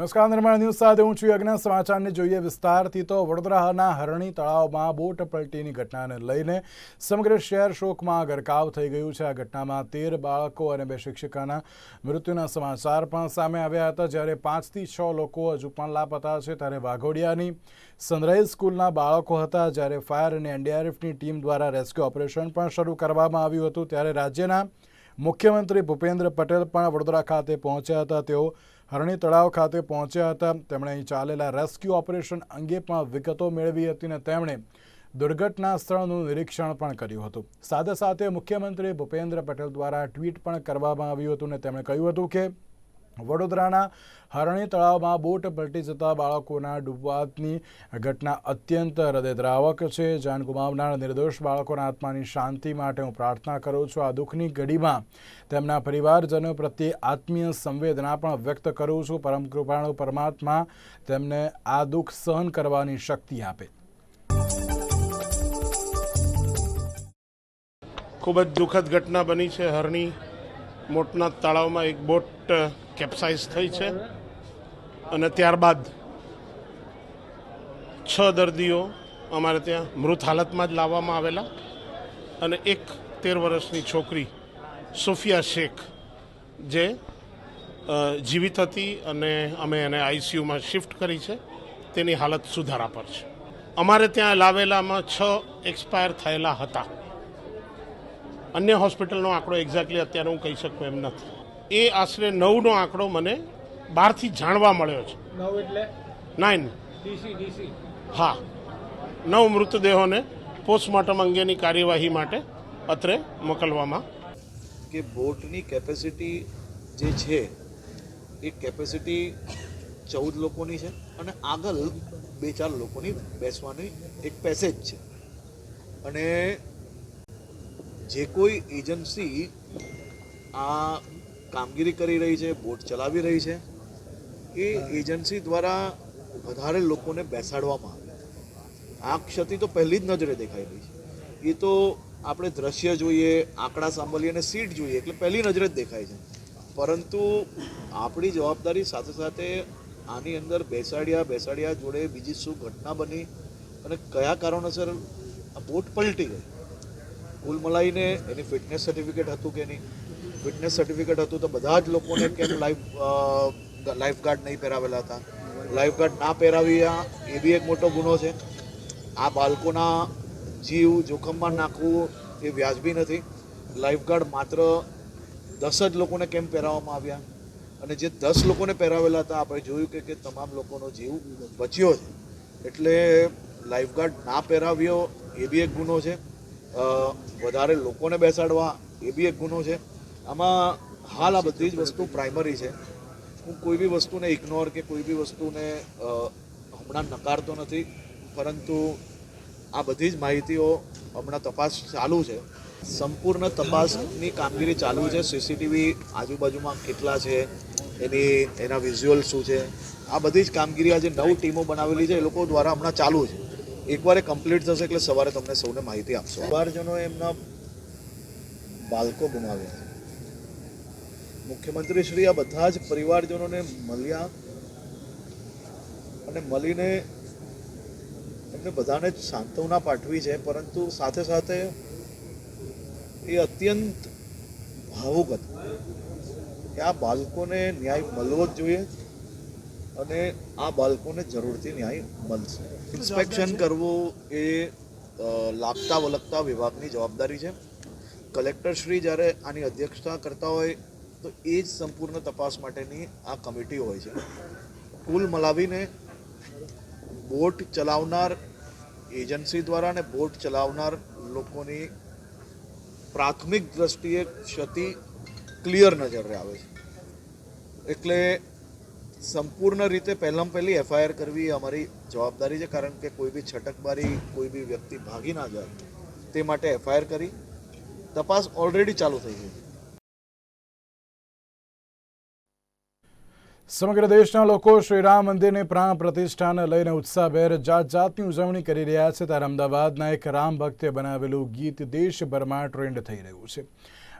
નમસ્કાર, નિર્માણ ન્યૂઝ સાથે હું છું યજ્ઞ. સમાચારને જોઈએ વિસ્તારથી તો વડોદરાના હરણી તળાવમાં બોટ પલટીની ઘટનાને લઈને સમગ્ર શહેર શોકમાં ગરકાવ થઈ ગયું છે. આ ઘટનામાં તેર બાળકો અને બે શિક્ષિકાના મૃત્યુના સમાચાર પણ સામે આવ્યા હતા. જ્યારે પાંચથી છ લોકો હજુ પણ લાપતા છે, ત્યારે વાઘોડિયાની સનરાઈઝ સ્કૂલના બાળકો હતા. જ્યારે ફાયર અને એનડીઆરએફની ટીમ દ્વારા રેસ્ક્યુ ઓપરેશન પણ શરૂ કરવામાં આવ્યું હતું. ત્યારે રાજ્યના મુખ્યમંત્રી ભૂપેન્દ્ર પટેલ પણ વડોદરા ખાતે પહોંચ્યા હતા. તેઓ હરણી તળાવ ખાતે પહોંચ્યા હતા. તેમણે અહીં ચાલેલા રેસ્ક્યુ ઓપરેશન અંગે પણ વિગતો મેળવી હતી અને તેમણે દુર્ઘટના સ્થળનું નિરીક્ષણ પણ કર્યું હતું. સાથે સાથે મુખ્યમંત્રી ભૂપેન્દ્ર પટેલ દ્વારા ટ્વીટ પણ કરવામાં આવ્યું હતું અને તેમણે કહ્યું હતું કે વડોદરાના હરણી તળાવમાં બોટ પલટી જતા બાળકોના ડૂબવાની ઘટના અત્યંત હૃદયદ્રાવક છે. જાન ગુમાવનાર નિર્દોષ બાળકોના આત્માની શાંતિ માટે હું પ્રાર્થના કરું છું. આ દુઃખની ઘડીમાં તેમના પરિવારજનો પ્રત્યે આત્મીય સંવેદના પણ વ્યક્ત કરું છું. પરમ કૃપાળુ પરમાત્મા તેમને આ દુઃખ સહન કરવાની શક્તિ આપે. ખૂબ જ દુઃખદ ઘટના બની છે. હરણી મોટના તળાવમાં એક બોટ કેપ્સાઇઝ થઈ છે. અને ત્યારબાદ છ દર્દીઓ અમારે ત્યાં મૃત હાલતમાં જ લાવવામાં આવેલા. અને એક તેર વર્ષની છોકરી સુફિયા શેખ, જે જીવિત હતી અને અમે એને આઈસીયુમાં શિફ્ટ કરી છે. તેની હાલત સુધારા પર છે. અમારે ત્યાં લાવેલામાં છ એક્સપાયર થયેલા હતા. અન્ય હોસ્પિટલનો આંકડો એક્ઝેક્ટલી અત્યારે હું કહી શકું એમ નથી. એ આશરે નવનો આંકડો મને બહારથી જાણવા મળ્યો છે. નવ એટલે? નાઇન હા. નવ મૃતદેહોને પોસ્ટમોર્ટમ અંગેની કાર્યવાહી માટે અત્રે મોકલવામાં. કે બોટની કેપેસિટી જે છે એ કેપેસિટી ચૌદ લોકોની છે અને આગળ બે ચાર લોકોની બેસવાની એક પેસેજ છે. અને જે કોઈ એજન્સી આ કામગીરી કરી રહી છે, બોટ ચલાવી રહી છે. એ એજન્સી દ્વારા વધારે લોકોને બેસાડવામાં આવે. આ ક્ષતિ તો પહેલી જ નજરે દેખાઈ રહી છે. એ તો આપણે દ્રશ્ય જોઈએ, આંકડા સાંભળીએ અને સીટ જોઈએ, એટલે પહેલી નજરે જ દેખાય છે. પરંતુ આપણી જવાબદારી સાથે સાથે આની અંદર બેસાડ્યા બેસાડ્યા જોડે બીજી શું ઘટના બની અને કયા કારણોસર આ બોટ પલટી ગઈ? કુલ મલાઈને એની ફિટનેસ સર્ટિફિકેટ હતું કે નહીં? ફિટનેસ સર્ટિફિકેટ હતું તો બધા જ લોકોને કેમ લાઈફ લાઈફ ગાર્ડ નહીં પહેરાવેલા હતા. લાઈફ ગાર્ડ ના પહેરાવ્યા, એ બી એક મોટો ગુનો છે. આ બાળકોના જીવ જોખમમાં નાખવું એ વ્યાજબી નથી. લાઈફ ગાર્ડ માત્ર દસ જ લોકોને કેમ પહેરાવવામાં આવ્યા? અને જે દસ લોકોને પહેરાવેલા હતા, આપણે જોયું કે તમામ લોકોનો જીવ બચ્યો છે. એટલે લાઈફ ગાર્ડ ના પહેરાવ્યો, એ બી એક ગુનો છે. વધારે લોકોને બેસાડવા, એ બી એક ગુનો છે. આમાં હાલ આ બધી જ વસ્તુ પ્રાઇમરી છે. હું કોઈ બી વસ્તુને ઇગ્નોર કે કોઈ બી વસ્તુને હમણાં નકારતો નથી, પરંતુ આ બધી જ માહિતીઓ હમણાં તપાસ ચાલુ છે. સંપૂર્ણ તપાસની કામગીરી ચાલુ છે. સીસીટીવી આજુબાજુમાં કેટલા છે, એની, એના વિઝ્યુઅલ શું છે, આ બધી જ કામગીરી આજે નવ ટીમો બનાવેલી છે, એ લોકો દ્વારા હમણાં ચાલુ છે. એકવાર એ કમ્પ્લીટ થશે એટલે સવારે તમને સૌને માહિતી આપશો. પરિવારજનો એમના બાળકો ગુમાવ્યા. મુખ્યમંત્રી શ્રી આ બધા જ પરિવારજનોને મળ્યા અને મળીને એમને બધાને સાંત્વના પાઠવી છે, પરંતુ સાથે સાથે એ અત્યંત ભાવુક હતું કે આ બાળકોને ન્યાય મળવો જ જોઈએ અને આ બાળકોને જરૂરથી ન્યાય મળશે. ઇન્સ્પેક્શન કરવું એ લાગતા વલગતા વિભાગની જવાબદારી છે. કલેક્ટર શ્રી જ્યારે આની અધ્યક્ષતા કરતા હોય તો એ જ સંપૂર્ણ તપાસ માટેની આ કમિટી હોય છે. કુલ મલાવીને બોટ ચલાવનાર એજન્સી દ્વારા અને બોટ ચલાવનાર લોકોની પ્રાથમિક દ્રષ્ટિએ ક્ષતિ ક્લિયર નજરે આવે છે. એટલે સંપૂર્ણ રીતે પહેલાં પહેલી એફઆઈઆર કરવી એ અમારી જવાબદારી છે, કારણ કે કોઈ બી છટકબારી, કોઈ બી વ્યક્તિ ભાગી ના જાય તે માટે એફઆઈઆર કરી. તપાસ ઓલરેડી ચાલુ થઈ ગઈ. છે સમગ્ર દેશના લોકો શ્રી રામ મંદિરની પ્રાણ પ્રતિષ્ઠાને લઈને ઉત્સાહભેર જાત જાતની ઉજવણી કરી રહ્યા છે. ત્યારે અમદાવાદના એક રામ ભક્તે બનાવેલું ગીત દેશભરમાં ટ્રેન્ડ થઈ રહ્યું છે.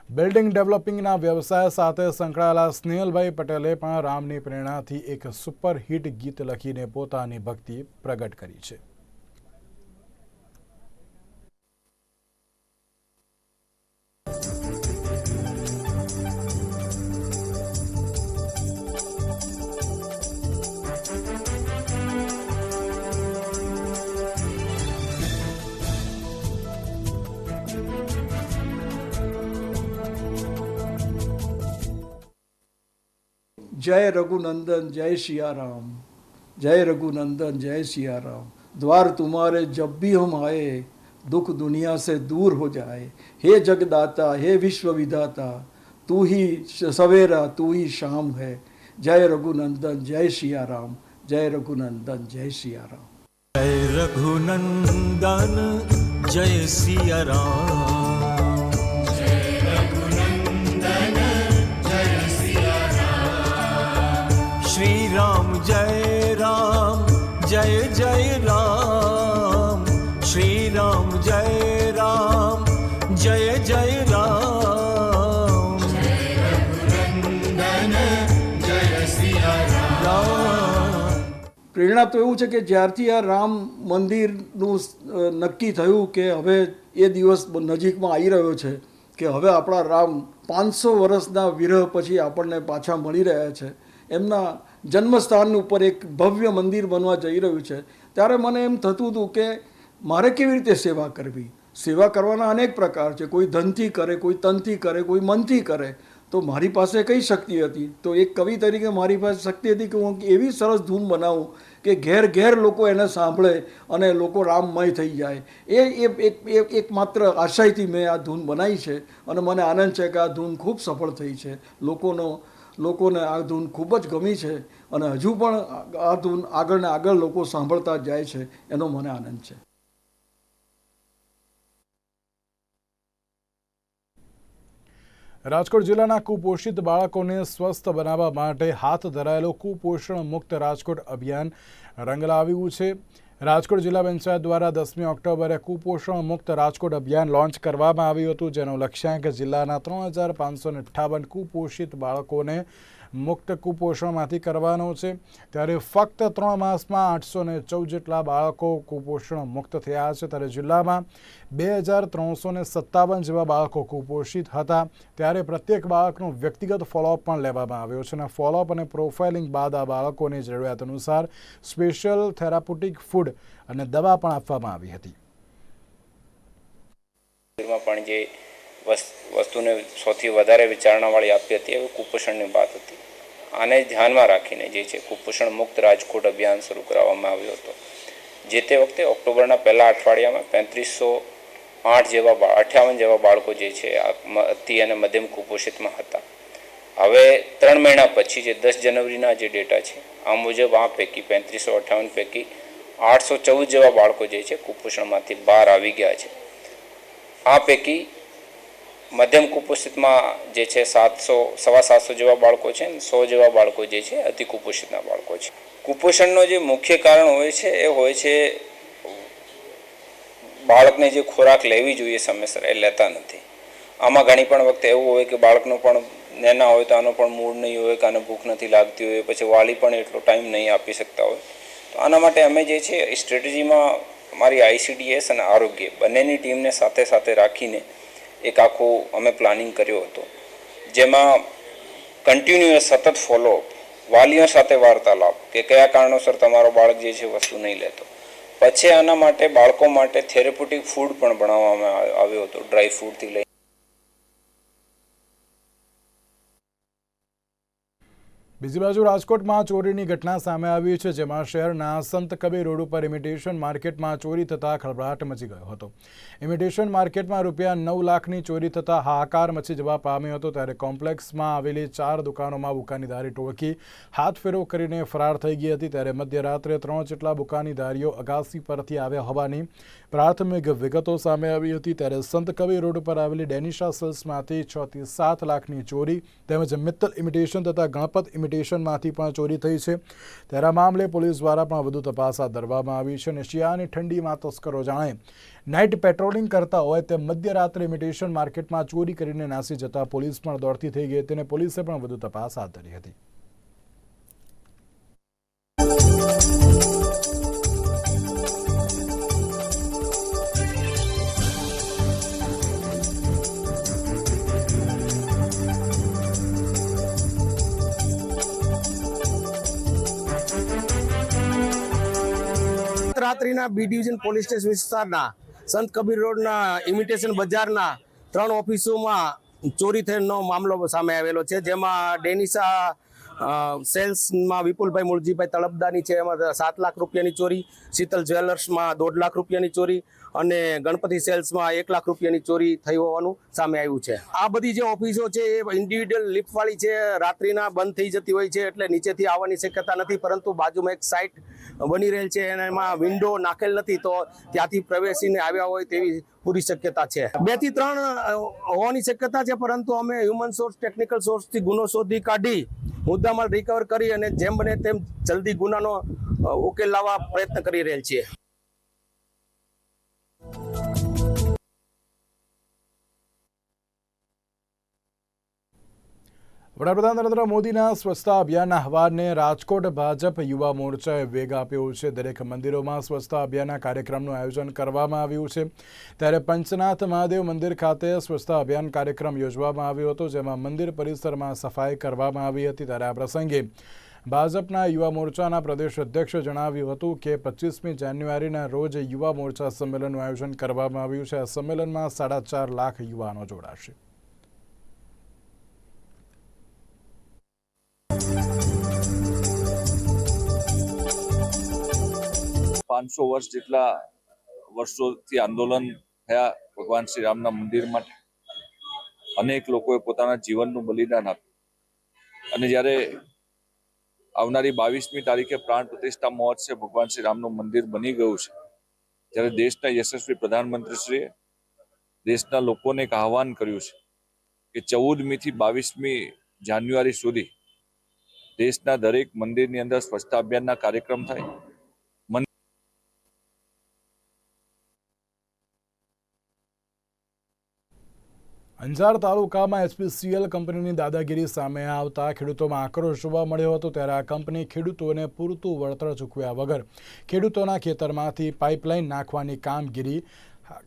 બિલ્ડિંગ ડેવલપિંગના વ્યવસાય સાથે સંકળાયેલા સ્નેહલભાઈ પટેલે પણ રામની પ્રેરણાથી એક સુપરહિટ ગીત લખીને પોતાની ભક્તિ પ્રગટ કરી છે. जय रघुनंदन, जय सिया राम जय रघुनंदन, जय सिया राम द्वार तुम्हारे जब भी हम आए, दुख दुनिया से दूर हो जाए। हे जगदाता, हे विश्व विधाता तू ही सवेरा, तू ही शाम है। जय रघुनंदन, जय सिया राम जय रघुनंदन, जय सिया राम जय रघुनंदन, जय सिया राम જય રામ જય જય રામ શ્રી રામ જય રામ જય જય રામ પ્રેરણા તો એવું છે કે જ્યારથી આ રામ મંદિરનું નક્કી થયું કે હવે એ દિવસ નજીકમાં આવી રહ્યો છે કે હવે આપણા રામ પાંચસો વર્ષના વિરહ પછી આપણને પાછા મળી રહ્યા છે એમના જન્મસ્થાન ઉપર એક ભવ્ય મંદિર બનવા જઈ રહ્યું છે. ત્યારે મને એમ થતું હતું કે મારે કેવી રીતે સેવા કરવી? સેવા કરવાના અનેક પ્રકાર છે. કોઈ ધનથી કરે, કોઈ તનથી કરે, કોઈ મનથી કરે. તો મારી પાસે કઈ શક્તિ હતી? તો એક કવિ તરીકે મારી પાસે શક્તિ હતી કે હું એવી સરસ ધૂન બનાવું કે ઘેર ઘેર લોકો એને સાંભળે અને લોકો રામમય થઈ જાય. એ એક એક માત્ર આશયથી મેં આ ધૂન બનાવી છે અને મને આનંદ છે કે આ ધૂન ખૂબ સફળ થઈ છે. લોકોનો લોકોને આ ધૂન ખૂબ જ ગમી છે અને હજુ પણ આ ધૂન આગળ ને આગળ લોકો સાંભળતા જાય છે, એનો મને આનંદ છે. રાજકોટ જિલ્લાના કુપોષિત બાળકોને સ્વસ્થ બનાવવા માટે હાથ ધરાયેલો કુપોષણ મુક્ત રાજકોટ અભિયાન રંગ લાવ્યું છે. રાજકોટ જિલ્લા પંચાયત દ્વારા દસમી ઓક્ટોબરે કુપોષણ મુક્ત રાજકોટ અભિયાન લોન્ચ કરવામાં આવ્યું હતું, જેનો લક્ષ્યાંક જિલ્લાના ત્રણ હજાર પાંચસો અઠ્ઠાવન કુપોષિત બાળકોને મુક્ત કુપોષણમાંથી કરવાનો છે. ત્યારે ફક્ત ત્રણ માસમાં આઠસો ને ચૌદ જેટલા બાળકો કુપોષણ મુક્ત થયા છે. ત્યારે જિલ્લામાં બે હજાર ત્રણસો ને સત્તાવન જેવા બાળકો કુપોષિત હતા. ત્યારે પ્રત્યેક બાળકનો વ્યક્તિગત ફોલોઅપ પણ લેવામાં આવ્યો છે અને ફોલોઅપ અને પ્રોફાઇલિંગ બાદ આ બાળકોની જરૂરિયાત અનુસાર સ્પેશિયલ થેરાપુટિક ફૂડ અને દવા પણ આપવામાં આવી હતી. પણ જે વસ્તુને સૌથી વધારે વિચારણાવાળી આપી હતી એ કુપોષણની વાત હતી. આને ધ્યાનમાં રાખીને જે છે કુપોષણ મુક્ત રાજકોટ અભિયાન શરૂ કરવામાં આવ્યો હતો. જે તે વખતે ઓક્ટોબરના પહેલા અઠવાડિયામાં પેંત્રીસો આઠ જેવા અઠ્યાવન જેવા બાળકો જે છે અતિ અને મધ્યમ કુપોષિતમાં હતા. હવે ત્રણ મહિના પછી જે દસ જનવરીના જે ડેટા છે, આ મુજબ આ પૈકી પેંત્રીસો અઠ્ઠાવન પૈકી આઠસો ચૌદ જેવા બાળકો જે છે કુપોષણમાંથી બહાર આવી ગયા છે. આ પૈકી મધ્યમ કુપોષિતમાં જે છે સાતસો, સવા સાતસો જેવા બાળકો છે સો જેવા બાળકો જે છે અતિ કુપોષિતના બાળકો છે. કુપોષણનો જે મુખ્ય કારણ હોય છે, એ હોય છે બાળકને જે ખોરાક લેવી જોઈએ સમયસર, એ લેતા નથી. આમાં ઘણી પણ વખતે એવું હોય કે બાળકનો પણ નેના હોય તો આનો પણ મૂડ નહીં હોય કે આને ભૂખ નથી લાગતી હોય, પછી વાલી પણ એટલો ટાઈમ નહીં આપી શકતા હોય. તો આના માટે અમે જે છે સ્ટ્રેટેજીમાં અમારી આઈસીડીએસ અને આરોગ્ય બંનેની ટીમને સાથે સાથે રાખીને એક આખું અમે પ્લાનિંગ કર્યો હતો. જેમાં કન્ટિન્યુઅસ સતત ફોલોઅપ વાલીઓ સાથે વાર્તાલાપ કે કયા કારણોસર તમારો બાળક જે છે વસ્તુ નહીં લેતો. પછી આના માટે બાળકો માટે થેરેપોટિક ફૂડ પણ બનાવવામાં આવ્યો હતો ડ્રાય ફૂડથી લઈ બીજી બાજુ રાજકોટમાં ચોરીની ઘટના સામે આવી છે, જેમાં શહેરના સંત કબીર રોડ ઉપર ઇમિટેશન માર્કેટમાં ચોરી થતાં ખળભળાટ મચી ગયો હતો. ઇમિટેશન માર્કેટમાં રૂપિયા નવ લાખની ચોરી થતાં હાહાકાર મચી જવા પામ્યો હતો, ત્યારે કોમ્પ્લેક્સમાં આવેલી ચાર દુકાનોમાં બુકાનીધારી ટોળકી હાથફેરો કરીને ફરાર થઈ ગઈ હતી, ત્યારે મધ્યરાત્રે ત્રણ જેટલા બુકાનીધારીઓ અગાસી પરથી આવ્યા હોવાની પ્રાથમિક વિગતો સામે આવી હતી, ત્યારે સંત કબીર રોડ ઉપર આવેલી ડેનિશા સેલ્સમાંથી છથી સાત લાખની ચોરી તેમજ મિત્તલ ઇમિટેશન તથા ગણપત ઇમિટેશન ઇમિટેશનમાંથી પણ ચોરી થઈ છે. ત્યારે આ મામલે પોલીસ દ્વારા પણ વધુ તપાસ હાથ ધરવામાં આવી છે અને શિયાળાની ઠંડીમાં તસ્કરો જાણે નાઇટ પેટ્રોલિંગ કરતા હોય તેમ મધ્યરાત્રે ઇમિટેશન માર્કેટમાં ચોરી કરીને નાસી જતા પોલીસ પણ દોડતી થઈ ગઈ તેને પોલીસે પણ વધુ તપાસ હાથ ધરી હતી. રાત્રિના બી ડિવિઝન પોલીસ સ્ટેશન વિસ્તારના સંત કબીર રોડના ઇમિટેશન બજારના ત્રણ ઓફિસોમાં ચોરી થયેલનો મામલો સામે આવેલો છે. જેમાં ડેનિસા સેલ્સમાં વિપુલભાઈ મુળજીભાઈ તળપદાની છે. એમાં સાત લાખ રૂપિયાની ચોરી, શીતલ જ્વેલર્સમાં દોઢ લાખ રૂપિયાની ચોરી અને ગણપતિ સેલ્સમાં એક લાખ રૂપિયાની ચોરી થઈ હોવાનું સામે આવ્યું છે. આ બધી જે ઓફિસો છે એ ઇન્ડિવિડ્યુઅલ લિફ્ટવાળી છે, રાત્રિના બંધ થઈ જતી હોય છે એટલે નીચેથી આવવાની શક્યતા નથી, પરંતુ બાજુમાં એક સાઇટ બની રહેલ છે અને એમાં વિન્ડો નાખેલ નથી તો ત્યાંથી પ્રવેશીને આવ્યા હોય તેવી પૂરી શક્યતા છે. બેથી ત્રણ હોવાની શક્યતા છે, પરંતુ અમે હ્યુમન સોર્સ ટેકનિકલ સોર્સથી ગુનો શોધી કાઢી, મુદ્દામાલ રિકવર કરી અને જેમ બને તેમ જલ્દી ગુનાનો ઉકેલ લાવવા પ્રયત્ન કરી રહેલ છીએ. વડાપ્રધાન નરેન્દ્ર મોદીના સ્વચ્છતા અભિયાનના આહવાનને રાજકોટ ભાજપ યુવા મોરચાએ વેગ આપ્યો છે. દરેક મંદિરોમાં સ્વચ્છતા અભિયાનના કાર્યક્રમનું આયોજન કરવામાં આવ્યું છે. ત્યારે પંચનાથ મહાદેવ મંદિર ખાતે સ્વચ્છતા અભિયાન કાર્યક્રમ યોજવામાં આવ્યો હતો, જેમાં મંદિર પરિસરમાં સફાઈ કરવામાં આવી હતી. ત્યારે આ પ્રસંગે ભાજપના યુવા મોરચાના પ્રદેશ અધ્યક્ષે જણાવ્યું હતું કે, પચીસમી જાન્યુઆરીના રોજ યુવા મોરચા સંમેલનનું આયોજન કરવામાં આવ્યું છે. આ સંમેલનમાં સાડા ચાર લાખ યુવાનો જોડાશે. પાંચસો વર્ષ જેટલા વર્ષોથી આંદોલન થયા ભગવાન શ્રી રામના મંદિર માટે. અનેક લોકોએ પોતાના જીવનનું બલિદાન આપ્યું. અને જ્યારે આવનારી બાવીસમી તારીખે પ્રાણ પ્રતિષ્ઠા મહોત્સવ ભગવાન શ્રી રામનું મંદિર બની ગયું છે, ત્યારે દેશના યશસ્વી પ્રધાનમંત્રીશ્રીએ દેશના લોકોને એક આહવાન કર્યું છે કે ચૌદમી થી બાવીસમી જાન્યુઆરી સુધી દેશના દરેક મંદિરની અંદર સ્વચ્છતા અભિયાનના કાર્યક્રમ થાય. અંજાર તાલુકામાં એચપીસીએલ કંપનીની દાદાગીરી સામે આવતા ખેડૂતોમાં આક્રોશ જોવા મળ્યો હતો ત્યારે આ કંપની ખેડૂતોને પૂરતું વળતર ચૂકવ્યા વગર ખેડૂતોના ખેતરમાંથી પાઇપલાઇન નાખવાની કામગીરી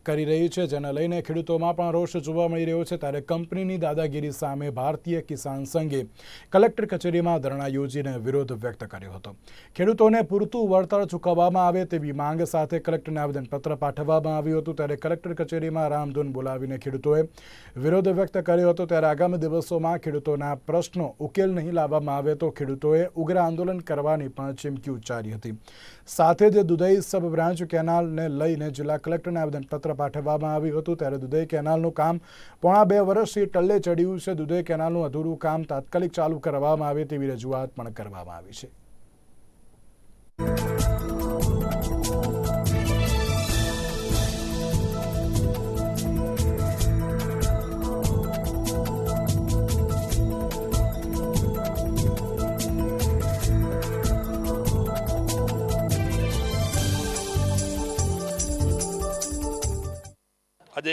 કરી રહી છે, જેને લઈને ખેડૂતોમાં પણ રોષ જોવા મળી રહ્યો છે. ત્યારે કંપનીની દાદાગીરી સામે ભારતીય કિસાન સંઘે કલેક્ટર કચેરીમાં ધરણા યોજીને વિરોધ વ્યક્ત કર્યો હતો. ખેડૂતોને પૂરતું વળતર ચૂકવવામાં આવે તેવી માંગ સાથે કલેક્ટરને આવેદનપત્ર પાઠવવામાં આવ્યું હતું. ત્યારે કલેક્ટર કચેરીમાં રામધૂન બોલાવીને ખેડૂતોએ વિરોધ વ્યક્ત કર્યો હતો. ત્યારે આગામી દિવસોમાં ખેડૂતોના પ્રશ્નો ઉકેલ નહીં લાવવામાં આવે તો ખેડૂતોએ ઉગ્ર આંદોલન કરવાની પણ ચીમકી ઉચ્ચારી હતી. સાથે જ દુધઈ સબ બ્રાન્ચ કેનાલને લઈને જિલ્લા કલેક્ટરને આવેદનપત્ર પાઠવવામાં આવ્યું હતું ત્યારે દુધઈ કેનાલનું કામ પોણા બે વર્ષથી ટલ્લે ચડ્યું છે. દુધઈ કેનાલનું અધૂરું કામ તાત્કાલિક ચાલુ કરવામાં આવે તેવી રજૂઆત પણ કરવામાં આવી છે.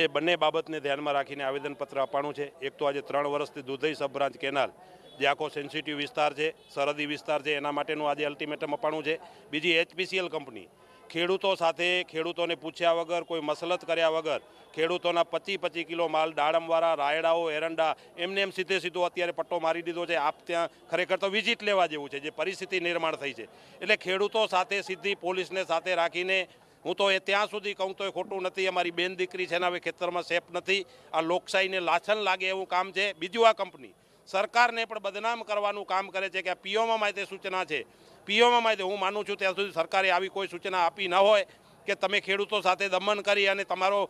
આજે બંને બાબતને ધ્યાનમાં રાખીને આવેદનપત્ર આપવાનું છે. એક તો આજે ત્રણ વર્ષથી દુધઈ સબબ્રાન્ચ કેનાલ, જે આખો સેન્સિટિવ વિસ્તાર છે, સરહદી વિસ્તાર છે, એના માટેનું આજે અલ્ટિમેટમ અપાણું છે. બીજી એચપીસીએલ કંપની, ખેડૂતો સાથે ખેડૂતોને પૂછ્યા વગર, કોઈ મસલત કર્યા વગર, ખેડૂતોના પચી પચી કિલો માલ, દાડમવાળા, રાયડાઓ, એરંડા, એમને એમ સીધે સીધો અત્યારે પટ્ટો મારી દીધો છે. આપ ત્યાં ખરેખર તો વિઝિટ લેવા જેવું છે, જે પરિસ્થિતિ નિર્માણ થઈ છે. એટલે ખેડૂતો સાથે સીધી પોલીસને સાથે રાખીને હું તો એ ત્યાં સુધી કહું તો એ ખોટું નથી, અમારી બેન દીકરી છે ને હવે ખેતરમાં સેફ નથી, આ લોકશાહીને લાછન લાગે એવું કામ છે. બીજું આ કંપની. સરકારને પણ બદનામ કરવાનું કામ કરે છે કે આ પીઓમાં માહિતી સૂચના છે. પીઓમાં માહિતી હું માનું છું ત્યાં સુધી સરકારે આવી કોઈ સૂચના આપી ન હોય કે તમે ખેડૂતો સાથે દમન કરી અને તમારો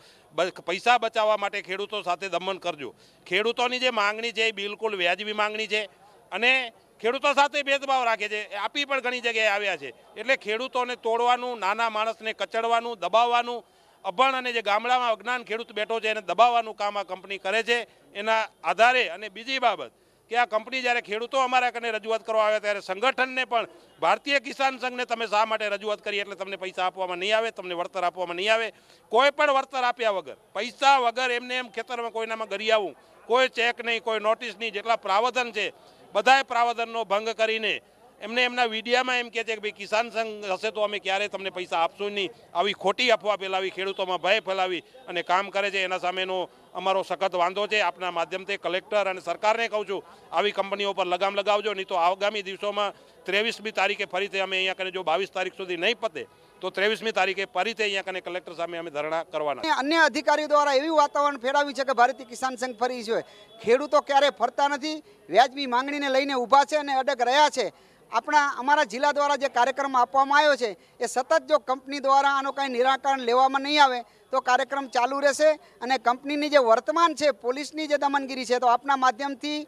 પૈસા બચાવવા માટે ખેડૂતો સાથે દમન કરજો. ખેડૂતોની જે માંગણી છે એ બિલકુલ વ્યાજબી માંગણી છે અને ખેડૂતો સાથે ભેદભાવ રાખે છે. આપી પણ ઘણી જગ્યાએ આવ્યા છે. એટલે ખેડૂતોને તોડવાનું, નાના માણસને કચડવાનું, દબાવવાનું, અભણ અને જે ગામડામાં અજ્ઞાન ખેડૂત બેઠો છે એને દબાવવાનું કામ આ કંપની કરે છે. એના આધારે અને બીજી બાબત કે આ કંપની જ્યારે ખેડૂતો અમારા કને રજૂઆત કરવા આવે ત્યારે સંગઠનને પણ ભારતીય કિસાન સંઘને તમે શા માટે રજૂઆત કરી એટલે તમને પૈસા આપવામાં નહીં આવે, તમને વળતર આપવામાં નહીં આવે? કોઈ પણ વળતર આપ્યા વગર, પૈસા વગર એમને એમ ખેતરમાં કોઈનામાં ગરી આવું, કોઈ ચેક નહીં, કોઈ નોટિસ નહીં, જેટલા પ્રાવધાન છે બધાય પ્રાવધાનનો ભંગ કરીને એમને એમના વિડીયામાં એમ કહે છે કે ભાઈ, કિસાન સંઘ હશે તો અમે ક્યારે તમને પૈસા આપશું નહીં. આવી ખોટી અફવા ફેલાવી, ખેડૂતોમાં ભય ફેલાવી અને કામ કરે છે. એના સામેનો અમારો સખત વાંધો છે. આપના માધ્યમથી કલેક્ટર અને સરકારને કહું છું, આવી કંપનીઓ પર લગામ લગાવજો. નહીં તો આગામી દિવસોમાં ત્રેવીસમી તારીખે ફરીથી અમે અહીંયા કરીને જો બાવીસ તારીખ સુધી નહીં પતે તો ત્રેવીસમી તારીખે ફરીથી અહીંયા કને કલેક્ટર સામે અમે ધરણા કરવાના. અને અન્ય અધિકારીઓ દ્વારા એવી વાતાવરણ ફેરાવ્યું છે કે ભારતીય કિસાન સંઘ ફરી છે. ખેડૂતો ક્યારે ફરતા નથી, વ્યાજબી માંગણીને લઈને ઊભા છે અને અડગ રહ્યા છે. આપણા, અમારા જિલ્લા દ્વારા જે કાર્યક્રમ આપવામાં આવ્યો છે, એ સતત જો કંપની દ્વારા આનો કાંઈ નિરાકરણ લેવામાં નહીં આવે, તો કાર્યક્રમ ચાલુ રહેશે અને કંપનીની જે વર્તમાન છે, પોલીસની જે દમનગીરી છે, તો આપના માધ્યમથી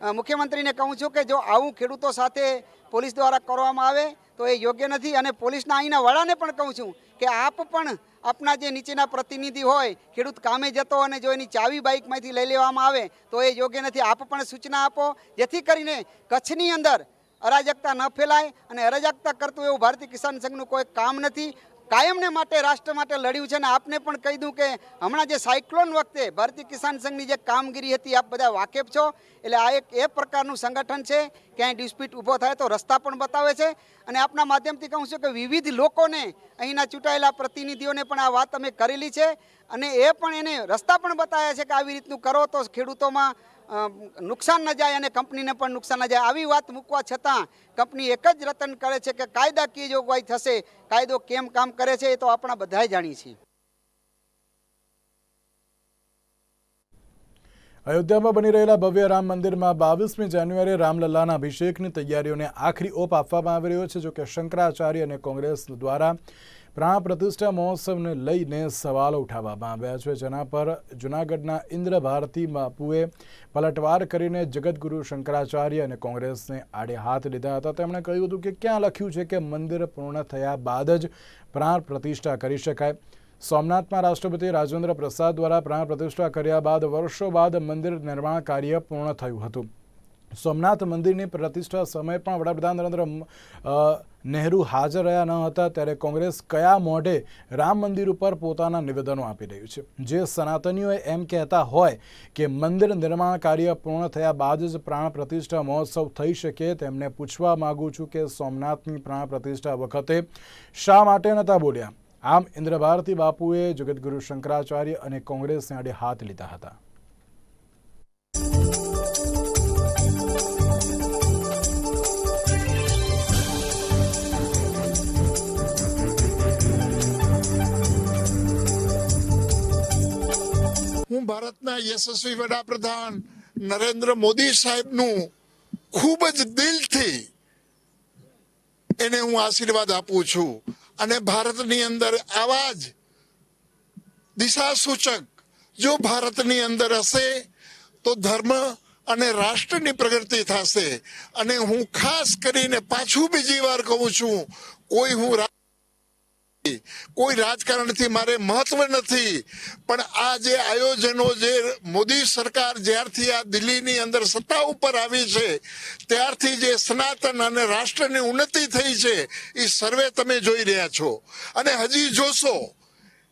મુખ્યમંત્રીને કહું છું કે જો આવું ખેડૂતો સાથે પોલીસ દ્વારા કરવામાં આવે તો એ યોગ્ય નથી અને પોલીસના અહીંના વડાને પણ કહું છું કે આપ પણ આપના જે નીચેના પ્રતિનિધિ હોય, ખેડૂત કામે જતો અને જો એની ચાવી બાઇકમાંથી લઈ લેવામાં આવે, તો એ યોગ્ય નથી. આપ પણ સૂચના આપો, જેથી કરીને કચ્છની અંદર અરાજકતા ન ફેલાય અને અરાજકતા કરતું એવું ભારતીય કિસાન સંઘનું કોઈ કામ નથી. કાયમને માટે, રાષ્ટ્ર માટે લડ્યું છે અને આપને પણ કહી દઉં કે હમણાં જે સાયક્લોન વખતે ભારતીય કિસાન સંઘની જે કામગીરી હતી, આપ બધા વાકેફ છો. એટલે આ એક એ પ્રકારનું સંગઠન છે, ક્યાંય ડિસ્પ્યુટ ઊભો થાય તો રસ્તા પણ બતાવે છે. અને આપના માધ્યમથી કહું છું કે વિવિધ લોકોને અહીંના ચૂંટાયેલા પ્રતિનિધિઓને પણ આ વાત અમે કરેલી છે. અને એ પણ એને રસ્તા પણ બતાવ્યા છે કે આવી રીતનું કરો તો ખેડૂતોમાં નુકસાન ન જાય અને કંપનીને પણ નુકસાન ન જાય. આવી વાત મૂકવા છતાં કંપની એક જ રતન કરે છે કે કાયદાકીય જોગવાઈ થશે. કાયદો કેમ કામ કરે છે એ તો આપણા બધાય જાણીએ છીએ. અયોધ્યામાં બની રહેલા ભવ્ય રામ મંદિરમાં બાવીસમી જાન્યુઆરીએ રામલલ્લાના અભિષેકની તૈયારીઓને આખરી ઓપ આપવામાં આવી રહ્યો છે, જોકે શંકરાચાર્ય અને કોંગ્રેસ દ્વારા પ્રાણ પ્રતિષ્ઠા મહોત્સવને લઈને સવાલો ઉઠાવવામાં આવ્યા છે. જેના પર જૂનાગઢના ઇન્દ્ર ભારતી બાપુએ પલટવાર કરીને જગતગુરુ શંકરાચાર્ય અને કોંગ્રેસને આડે હાથ લીધા હતા. તેમણે કહ્યું હતું કે ક્યાં લખ્યું છે કે મંદિર પૂર્ણ થયા બાદ જ પ્રાણ પ્રતિષ્ઠા કરી શકાય. સોમનાથમાં રાષ્ટ્રપતિ રાજેન્દ્ર પ્રસાદ દ્વારા પ્રાણ પ્રતિષ્ઠા કર્યા બાદ વર્ષો બાદ મંદિર નિર્માણ કાર્ય પૂર્ણ થયું હતું. સોમનાથ મંદિરની પ્રતિષ્ઠા સમયે પણ વડાપ્રધાન નરેન્દ્ર નહેરુ હાજર રહ્યા ન હતા, ત્યારે કોંગ્રેસ કયા મોઢે રામ મંદિર ઉપર પોતાના નિવેદનો આપી રહ્યું છે? જે સનાતનીઓ એમ કહેતા હોય કે મંદિર નિર્માણ કાર્ય પૂર્ણ થયા બાદ જ પ્રાણ પ્રતિષ્ઠા મહોત્સવ થઈ શકે તેમને પૂછવા માગું છું કે સોમનાથની પ્રાણ પ્રતિષ્ઠા વખતે શા માટે નહોતા બોલ્યા? આમ ઇન્દ્રભારતી બાપુએ જગતગુરુ શંકરાચાર્ય અને કોંગ્રેસને આડે હાથ લીધા હતા. ભારતના યશસ્વી વડાપ્રધાન નરેન્દ્ર મોદી સાહેબનું ખૂબ જ દિલથી એને હું આશીર્વાદ આપું છું. અને ભારતની અંદર આવા જ દિશા સૂચક જો ભારતની અંદર હશે, તો ધર્મ અને રાષ્ટ્રની પ્રગતિ થશે. અને હું ખાસ કરીને પાછું બીજી વાર કહું છું, કોઈ હું કોઈ રાજકારણથી મારે મહત્વ નથી, પણ આ જે આયોજનો જે મોદી સરકાર જ્યારથી આ દિલ્હીની અંદર સત્તા ઉપર આવી છે, ત્યારથી જે સનાતન અને રાષ્ટ્રની ઉન્નતિ થઈ છે, એ સર્વે તમે જોઈ રહ્યા છો. અને હજી જોશો,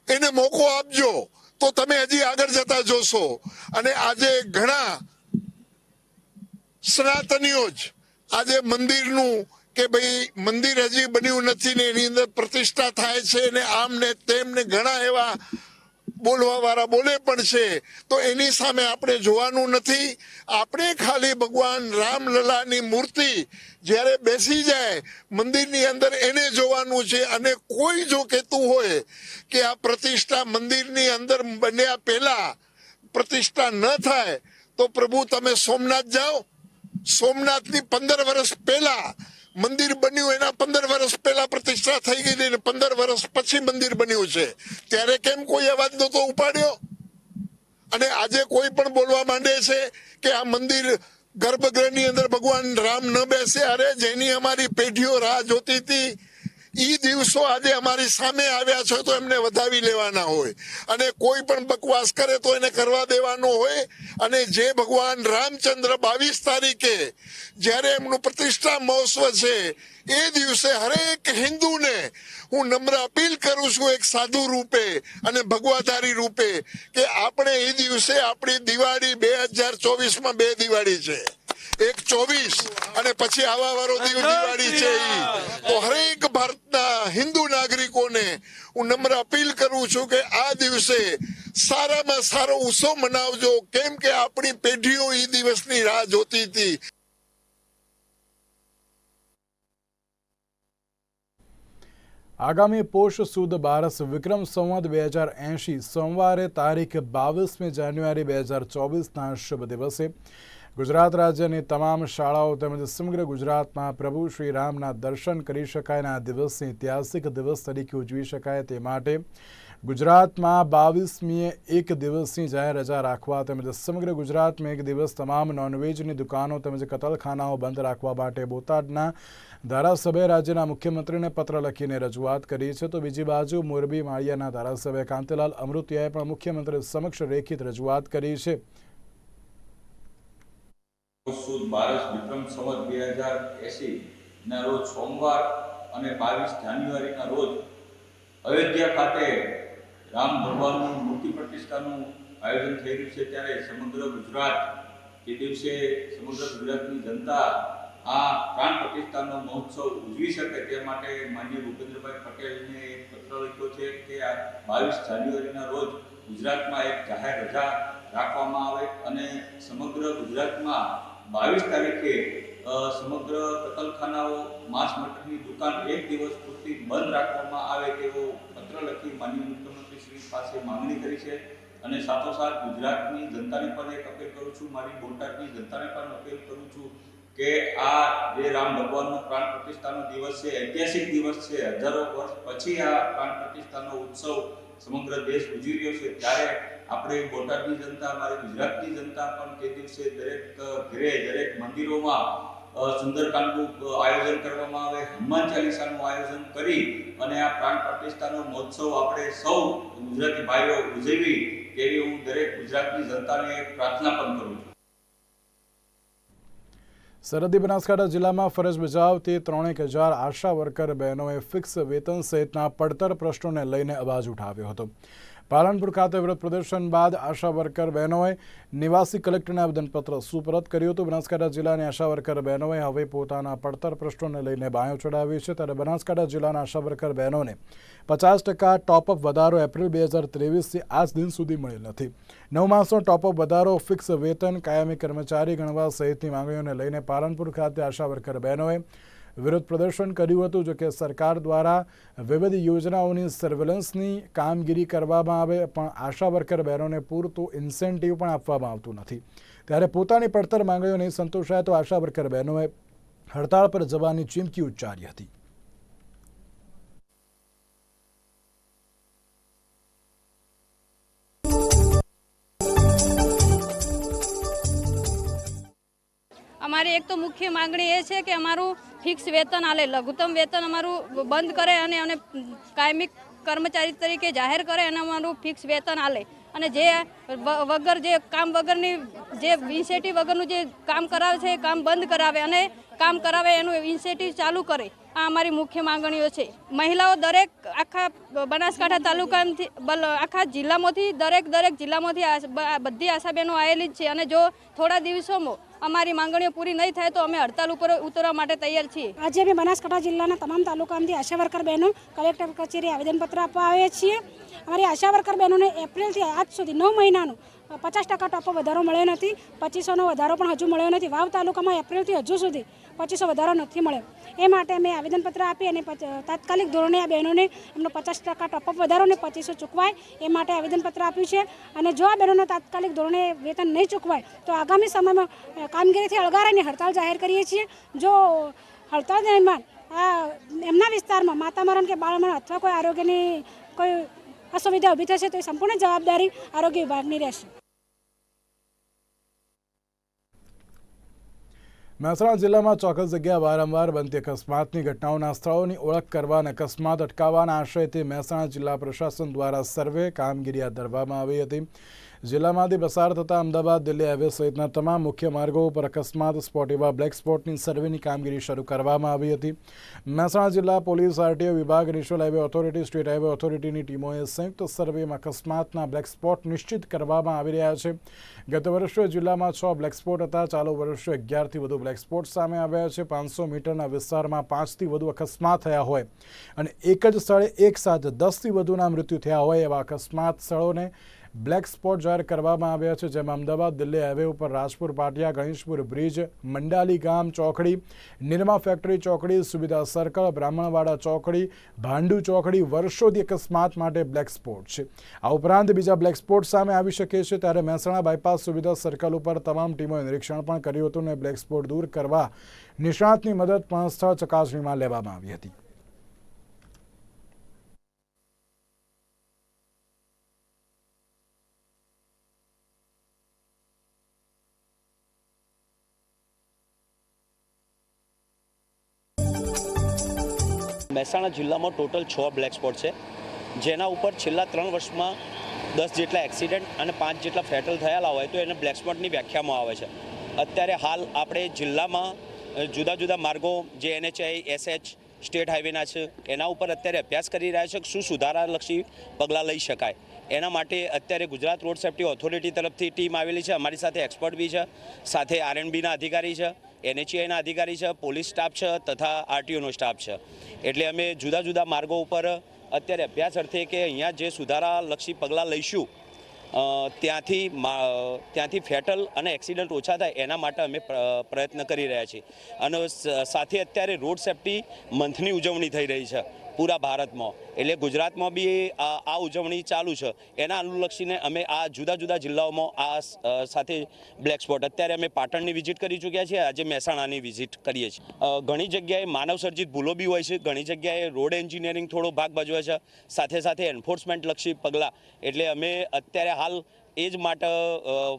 એને મોકો આપજો, તો તમે હજી આગળ જતા જોશો. અને આજે ઘણા સનાતનીઓ જ આજે મંદિરનું કે ભાઈ મંદિર હજી બન્યું નથી ને એની અંદર પ્રતિષ્ઠા થાય છે ને આમ ને તેમ ને ઘણા એવા બોલવા વાળા બોલે પણ છે, તો એની સામે આપણે જોવાનું નથી. આપણે ખાલી ભગવાન રામલલાની મૂર્તિ જ્યારે બેસી જાય, મંદિરની અંદર એને જોવાનું છે અને કોઈ જો કહેતું હોય કે આ પ્રતિષ્ઠા મંદિરની અંદર બન્યા પહેલા પ્રતિષ્ઠા ન થાય, તો પ્રભુ તમે સોમનાથ જાઓ. સોમનાથની પંદર વર્ષ પહેલા મંદિર બન્યું એના પંદર વર્ષ પહેલા પ્રતિષ્ઠા થઈ ગઈ હતી પંદર વર્ષ પછી મંદિર બન્યું છે. ત્યારે કેમ કોઈ અવાજ નતો ઉપાડ્યો? અને આજે કોઈ પણ બોલવા માંડે છે કે આ મંદિર ગર્ભગૃહની અંદર ભગવાન રામ ન બેસે, અરે જેની અમારી પેઢીઓ રાહ જોતી હતી ઈ દિવસો આજે અમારી સામે આવ્યા છે તો એમને વધાવી લેવાના હોય. અને કોઈ પણ બકવાસ કરે તો એને કરવા દેવાનો હોય. અને જે ભગવાન રામચંદ્ર બાવીસ તારીખે જ્યારે એમનું પ્રતિષ્ઠા મહોત્સવ છે, એ દિવસે હરેક હિન્દુને હું નમ્ર અપીલ કરું છું એક સાધુ રૂપે અને ભગવાધારી રૂપે કે આપણે એ દિવસે આપણી દિવાળી બે હજાર ચોવીસમાં બે દિવાળી છે. એક ચોવીસ. અને પછી આવા વારો દિવ- દિવાળી છે તો હરેક ભારતના હિન્દુ નાગરિકોને હું નમ્ર અપીલ કરું છું કે આ દિવસે સારામાં સારો ઉત્સવ મનાવજો. કેમ કે આપણી પેઢીઓ એ દિવસની રાહ જોતી હતી. આગામી પોષ સુદ બારસ વિક્રમ સંવત બે હજાર એંશી સોમવારે તારીખ બાવીસમી જાન્યુઆરી બે હજાર ચોવીસના શુભ દિવસે ગુજરાત રાજ્યની તમામ શાળાઓ તેમજ સમગ્ર ગુજરાતમાં પ્રભુ શ્રી રામના દર્શન કરી શકાય અને આ દિવસને ઐતિહાસિક દિવસ તરીકે ઉજવી શકાય તે માટે ગુજરાતમાં બાવીસમીએ એક દિવસની જાહેર રજા રાખવા તેમજ સમગ્ર ગુજરાતમાં એક દિવસ તમામ નોનવેજની દુકાનો તેમજ કતલખાનાઓ બંધ રાખવા માટે બોટાદના ધારાસભ્ય રાજ્યના મુખ્યમંત્રીને પત્ર લખીને રજૂઆત કરી છે. તો બીજી બાજુ મોરબી માળિયાના ધારાસભ્ય કાંતિલાલ અમૃતિયાએ પણ મુખ્યમંત્રી સમક્ષ રેખિત રજૂઆત કરી છે. સુદ બારસ વિક્રમ સંવત બે હજાર એસી ના રોજ સોમવાર અને બાવીસ જાન્યુઆરીના રોજ અયોધ્યા ખાતે રામ ભગવાનનું મૂર્તિ પ્રતિષ્ઠાનું આયોજન થઈ રહ્યું છે ત્યારે સમગ્ર ગુજરાત એ દિવસે સમગ્ર ગુજરાતની જનતા આ પ્રાણ પ્રતિષ્ઠાનો મહોત્સવ ઉજવી શકે તે માટે માન્ય ભૂપેન્દ્રભાઈ પટેલને એક પત્ર લખ્યો છે કે આ બાવીસ જાન્યુઆરીના રોજ ગુજરાતમાં એક જાહેર રજા રાખવામાં આવે અને સમગ્ર ગુજરાતમાં બાવીસ તારીખે સમગ્ર કતલખાનાઓ, માંસ મટનની દુકાન એક દિવસ પૂરતી બંધ રાખવામાં આવે તેવો પત્ર લખી માનનીય મુખ્યમંત્રી શ્રી પાસે માંગણી કરી છે અને સાથોસાથ ગુજરાતની જનતાને પણ એક અપીલ કરું છું, મારી બોટાદની જનતાને પણ અપીલ કરું છું કે આ જે રામ ભગવાનનો પ્રાણ પ્રતિષ્ઠાનો દિવસ છે, ઐતિહાસિક દિવસ છે, હજારો વર્ષ પછી આ પ્રાણ પ્રતિષ્ઠાનો ઉત્સવ સમગ્ર દેશ ઉજવી રહ્યો છે. ત્યારે આપણે બોટાદની જનતા, અમારી ગુજરાતની જનતા પણ તે દિવસે દરેક ઘરે, દરેક મંદિરોમાં સુંદરકાંડનું આયોજન કરવામાં આવે, હનુમાન ચાલીસાનું આયોજન કરી અને આ પ્રાણ પ્રતિષ્ઠાનો મહોત્સવ આપણે સૌ ગુજરાતી ભાઈઓ ઉજવી તેવી હું દરેક ગુજરાતની જનતાને પ્રાર્થના પણ કરું છું. સરહદી બનાસકાંઠા જિલ્લામાં ફરજ બજાવતી ત્રણેક હજાર આશા વર્કર બહેનોએ ફિક્સ વેતન સહિતના પડતર પ્રશ્નોને લઈને અવાજ ઉઠાવ્યો હતો. પાલનપુર ખાતે વિરોધ પ્રદર્શન બાદ આશા વર્કર બહેનોએ નિવાસી કલેક્ટરને આવેદનપત્ર સુપરત કર્યું હતું. બનાસકાંઠા જિલ્લાની આશા વર્કર બહેનોએ હવે પોતાના પડતર પ્રશ્નોને લઈને બાયો ચડાવી છે. ત્યારે બનાસકાંઠા જિલ્લાના આશા વર્કર બહેનોને પચાસ ટકા ટોપઅપ વધારો એપ્રિલ બે હજાર ત્રેવીસથી આજ દિન સુધી મળેલ નથી. નવ માસનો ટોપઅપ વધારો, ફિક્સ વેતન, કાયમી કર્મચારી ગણવા સહિતની માંગણીઓને લઈને પાલનપુર ખાતે આશા વર્કર બહેનોએ વિરોધ પ્રદર્શન કર્યું હતું જો કે સરકાર દ્વારા વિવિધ યોજનાઓની સર્વેલન્સની કામગીરી કરવામાં આવે, પણ આશા વર્કર બહેનોને પૂરતું ઇન્સેન્ટિવ પણ આપવામાં આવતું નથી. ત્યારે પોતાની પડતર માંગણીઓ નહીં સંતોષાય તો આશા વર્કર બહેનોએ હડતાળ પર જવાની ચીમકી ઉચ્ચારી હતી. અમારી એક તો મુખ્ય માંગણી એ છે કે અમારું ફિક્સ વેતન આલે, લઘુત્તમ વેતન અમારું બંધ કરે અને અમને કાયમી કર્મચારી તરીકે જાહેર કરે અને અમારું ફિક્સ વેતન આલે. અને જે વગર જે કામ વગરની, જે ઇન્સેટિવ વગરનું જે કામ કરાવે છે એ કામ બંધ કરાવે અને કામ કરાવે એનું ઇન્સેટિવ ચાલુ કરે. આ અમારી મુખ્ય માંગણીઓ છે. મહિલાઓ દરેક આખા બનાસકાંઠા તાલુકાથી બલ- આખા જિલ્લામાંથી, દરેક દરેક જિલ્લામાંથી બધી આશાબહેનો આવેલી જ છે. અને જો થોડા દિવસોમાં અમારી માંગણીઓ પૂરી નહીં થાય તો અમે હડતાલ ઉપર ઉતરવા માટે તૈયાર છીએ. આજે અમે બનાસકાંઠા જિલ્લાના તમામ તાલુકામાંથી આશા વર્કર બહેનો કલેક્ટર કચેરી આવેદનપત્ર આપવા આવ્યા છીએ. અમારી આશા વર્કર બહેનોને એપ્રિલથી આજ સુધી નવ મહિનાનું પચાસ ટકા ટોપો વધારો મળ્યો નથી, પચીસોનો વધારો પણ હજુ મળ્યો નથી. વાવ તાલુકામાં એપ્રિલથી હજુ સુધી પચીસો વધારો નથી મળ્યો. એ માટે અમે આવેદનપત્ર આપી અને તાત્કાલિક ધોરણે આ બહેનોને એમનો પચાસ ટકા ટોપઅપ વધારો ને પચીસો ચૂકવાય. એ માટે આવેદનપત્ર આપ્યું છે. અને જો આ બહેનોને તાત્કાલિક ધોરણે વેતન નહીં ચૂકવાય, તો આગામી સમયમાં કામગીરીથી અળગારાની હડતાલ જાહેર કરીએ છીએ. જો હડતાલ દરમિયાન આ એમના વિસ્તારમાં માતા મરણ કે બાળમરણ અથવા કોઈ આરોગ્યની કોઈ અસુવિધા ઊભી થશે તો એ સંપૂર્ણ જવાબદારી આરોગ્ય વિભાગની રહેશે. મહેસાણા જિલ્લામાં ચોક્કસ જગ્યા વારંવાર બનતી અકસ્માતની ઘટનાઓના સ્થળોની ઓળખ કરવા અને અકસ્માત અટકાવવાના આશયથી મહેસાણા જિલ્લા પ્રશાસન દ્વારા સર્વે કામગીરી હાથ ધરવામાં આવી હતી. જિલ્લામાંથી પસાર થતા અમદાવાદ, દિલ્હી હાઈવે સહિતના તમામ મુખ્ય માર્ગો પર અકસ્માત, સ્પોટ એવા બ્લેક સ્પોટની સર્વેની કામગીરી શરૂ કરવામાં આવી હતી. મહેસાણા જિલ્લા પોલીસ, આરટીઓ વિભાગ, national highway authority, state highway ઓથોરિટીની ટીમોએ સંયુક્ત સર્વેમાં અકસ્માતના બ્લેક સ્પોટ નિશ્ચિત કરવામાં આવી રહ્યા છે. ગત વર્ષે જિલ્લામાં છ બ્લેક સ્પોટ હતા. ચાલુ વર્ષે અગિયારથી વધુ બ્લેક સ્પોટ સામે આવ્યા છે. પાંચસો મીટરના વિસ્તારમાં પાંચથી વધુ અકસ્માત થયા હોય અને એક જ સ્થળે એક સાથે દસથી વધુના મૃત્યુ થયા હોય એવા અકસ્માત સ્થળોને બ્લેક સ્પોટ જાહેર કરવામાં આવ્યા છે, જેમાં અમદાવાદ, દિલ્હી હાઈવે ઉપર રાજપુર, પાટિયા, ગણેશપુર બ્રિજ, મંડાલી ગામ ચોકડી, નિરમા ફેક્ટરી ચોકડી, સુવિધા સર્કલ, બ્રાહ્મણવાડા ચોકડી, ભાંડુ ચોકડી વર્ષોથી અકસ્માત માટે બ્લેક સ્પોટ છે. આ ઉપરાંત બીજા બ્લેક સ્પોટ સામે આવી શકે છે, ત્યારે મહેસાણા બાયપાસ સુવિધા સર્કલ ઉપર તમામ ટીમોએ નિરીક્ષણ પણ કર્યું હતું અને બ્લેક સ્પોટ દૂર કરવા નિષ્ણાતની મદદ પણ સ્થળ ચકાસણીમાં લેવામાં આવી હતી. મહેસાણા જિલ્લામાં ટોટલ છ બ્લેક સ્પોટ છે. જેના ઉપર છેલ્લા ત્રણ વર્ષમાં દસ જેટલા એક્સિડન્ટ અને પાંચ જેટલા ફેટલ થયેલા હોય તો એને બ્લેક સ્પોટની વ્યાખ્યામાં આવે છે. અત્યારે હાલ આપણે જિલ્લામાં જુદા જુદા માર્ગો જે એનએચઆઈ, એસએચ, સ્ટેટ હાઈવેના છે, એના ઉપર અત્યારે અભ્યાસ કરી રહ્યા છે કે શું સુધારાલક્ષી પગલાં લઈ શકાય. એના માટે અત્યારે ગુજરાત રોડ સેફ્ટી ઓથોરિટી તરફથી ટીમ આવેલી છે. અમારી સાથે એક્સપર્ટ બી છે, સાથે આરએનબીના અધિકારી છે એનએચઆઈના અધિકારી છે, પોલીસ સ્ટાફ છે તથા આરટીઓનો સ્ટાફ છે. એટલે અમે જુદા જુદા માર્ગો ઉપર અત્યારે અભ્યાસ અર્થે કે અહીંયા જે સુધારાલક્ષી પગલાં લઈશું ત્યાંથી ત્યાંથી ફેટલ અને એક્સિડન્ટ ઓછા થાય એના માટે અમે પ્રયત્ન કરી રહ્યા છીએ. અને સાથે અત્યારે રોડ સેફટી મંથની ઉજવણી થઈ રહી છે. પૂરા ભારતમાં. એટલે ગુજરાતમાં બી આ ઉજવણી ચાલુ છે. એના અનુલક્ષીને અમે આ જુદા જુદા જિલ્લાઓમાં આ સાથે બ્લેક સ્પોટ અત્યારે અમે પાટણની વિઝિટ કરી ચૂક્યા છીએ. આજે મહેસાણાની વિઝિટ કરીએ છીએ. ઘણી જગ્યાએ માનવસર્જિત ભૂલો બી હોય છે. ઘણી જગ્યાએ રોડ એન્જિનિયરિંગ થોડો ભાગ ભજવે છે. સાથે સાથે એન્ફોર્સમેન્ટ લક્ષી પગલાં. એટલે અમે અત્યારે હાલ એ જ માટે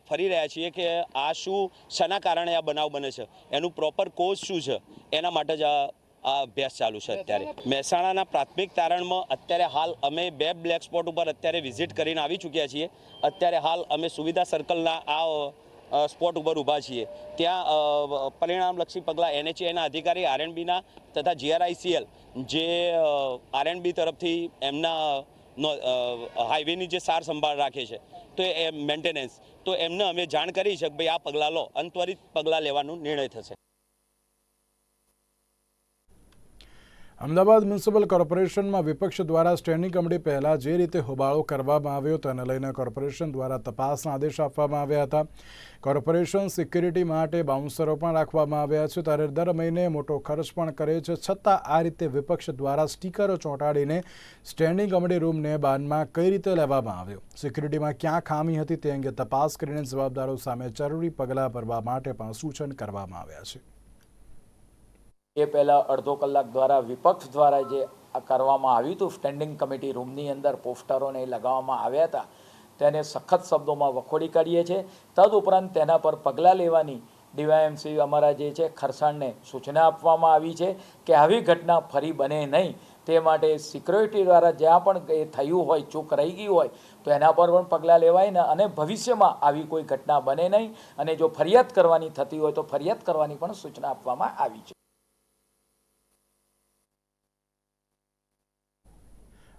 ફરી રહ્યા છીએ કે આ શું, શાના કારણે આ બનાવ બને છે? એનું પ્રોપર કોઝ શું છે? એના માટે જ આ આ અભ્યાસ ચાલુ છે અત્યારે. મહેસાણાના પ્રાથમિક તારણમાં અત્યારે હાલ અમે બે બ્લેક સ્પોટ ઉપર અત્યારે વિઝિટ કરીને આવી ચૂક્યા છીએ. અત્યારે હાલ અમે સુવિધા સર્કલના આ સ્પોટ ઉપર ઊભા છીએ. ત્યાં પરિણામલક્ષી પગલાં એનએચએના અધિકારી, આરએનબીના તથા જીઆરઆઈસીએલ જે આરએનબી તરફથી એમના હાઈવેની જે સાર સંભાળ રાખે છે, તો એ મેન્ટેનન્સ તો એમને અમે જાણ કરી છે કે ભાઈ આ પગલાં લો. અને ત્વરિત પગલાં લેવાનો નિર્ણય થશે. અમદાવાદ મ્યુનિસિપલ કોર્પોરેશનમાં વિપક્ષ દ્વારા સ્ટેન્ડિંગ કમિટી પહેલાં જે રીતે હોબાળો કરવામાં આવ્યો તેને લઈને કોર્પોરેશન દ્વારા તપાસના આદેશ આપવામાં આવ્યા હતા. કોર્પોરેશન સિક્યુરિટી માટે બાઉન્સરો પણ રાખવામાં આવ્યા છે. ત્યારે દર મહિને મોટો ખર્ચ પણ કરે છે. છતાં આ રીતે વિપક્ષ દ્વારા સ્ટીકરો ચોંટાડીને સ્ટેન્ડિંગ કમિટી રૂમને બાનમાં કઈ રીતે લેવામાં આવ્યો? સિક્યુરિટીમાં ક્યાં ખામી હતી તે અંગે તપાસ કરીને જવાબદારો સામે જરૂરી પગલાં ભરવા માટે પણ સૂચન કરવામાં આવ્યા છે. એ પહેલાં અડધો કલાક દ્વારા વિપક્ષ દ્વારા જે કરવામાં આવ્યું હતું સ્ટેન્ડિંગ કમિટી રૂમની અંદર પોસ્ટરોને લગાવવામાં આવ્યા હતા, તેને સખત શબ્દોમાં વખોડી કાઢીએ છીએ. તદુપરાંત તેના પર પગલાં લેવાની ડીવાયએમસી અમારા જે છે, ખરસાણને સૂચના આપવામાં આવી છે કે આવી ઘટના ફરી બને નહીં. તે માટે સિક્યોરિટી દ્વારા જ્યાં પણ એ થયું હોય, ચૂક રહી ગઈ હોય, તો એના પર પણ પગલાં લેવાય ને અને ભવિષ્યમાં આવી કોઈ ઘટના બને નહીં. અને જો ફરિયાદ કરવાની થતી હોય તો ફરિયાદ કરવાની પણ સૂચના આપવામાં આવી છે.